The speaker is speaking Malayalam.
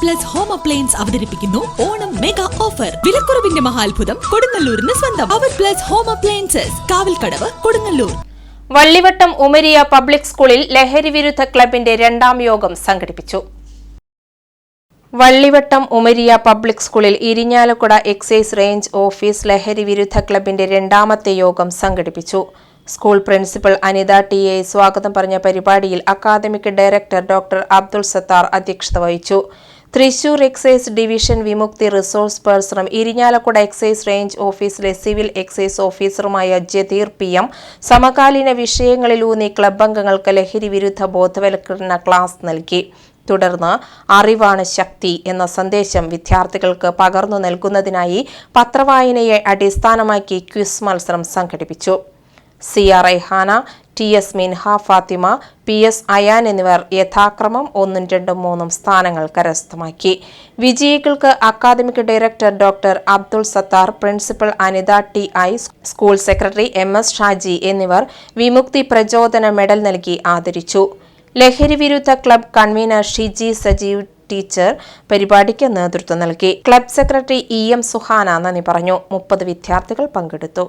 പ്ലസ് ഹോം അപ്ലയൻസ് അവതരിപ്പിക്കുന്നു. ഓണം മെഗാ ഓഫർ വിലക്കുറവിന്റെ മഹാത്ഭുതം കൊടുങ്ങല്ലൂരിന് സ്വന്തം. Power plus home appliances Kavalkadavu Kodungallur. Vallivattam Umariya public സ്കൂളിൽ ലഹരി വിരുദ്ധ ക്ലബിന്റെ രണ്ടാം യോഗം സംഘടിപ്പിച്ചു. വള്ളിവട്ടം ഉമരിയ പബ്ലിക് സ്കൂളിൽ ഇരിഞ്ഞാലക്കുട എക്സൈസ് റേഞ്ച് ഓഫീസ് ലഹരി വിരുദ്ധ ക്ലബിന്റെ രണ്ടാമത്തെ യോഗം സംഘടിപ്പിച്ചു. School principal Anitha T A സ്വാഗതം പറഞ്ഞ പരിപാടിയിൽ academic director doctor Abdul Sathar അധ്യക്ഷത വഹിച്ചു. Thrissur excise division Vimukthi resource പേഴ്സണും Irinjalakuda excise range ഓഫീസിലെ സിവിൽ എക്സൈസ് ഓഫീസറുമായ ജതീർ പി എം സമകാലീന വിഷയങ്ങളിലൂന്നി ക്ലബ് അംഗങ്ങൾക്ക് ലഹരി വിരുദ്ധ ബോധവൽക്കരണ ക്ലാസ് നൽകി. തുടർന്ന് അറിവാണ് ശക്തി എന്ന സന്ദേശം വിദ്യാർത്ഥികൾക്ക് പകർന്നു നൽകുന്നതിനായി പത്രവായനയെ അടിസ്ഥാനമാക്കി ക്വിസ് മത്സരം സംഘടിപ്പിച്ചു. C R Aihana T S Minha Fathima P S Ayan എന്നിവർ യഥാക്രമം ഒന്നും രണ്ടും മൂന്നും സ്ഥാനങ്ങൾ കരസ്ഥമാക്കി. വിജയികൾക്ക് academic director doctor Abdul Sathar principal Anitha T I school secretary M S Shaji എന്നിവർ വിമുക്തി പ്രചോദന മെഡൽ നൽകി ആദരിച്ചു. ലഹരി വിരുദ്ധ club convener Shiji Sajeev teacher പരിപാടിക്ക് നേതൃത്വം നൽകി. Club secretary E M Suhana നന്ദി പറഞ്ഞു. മുപ്പത് വിദ്യാർത്ഥികൾ പങ്കെടുത്തു.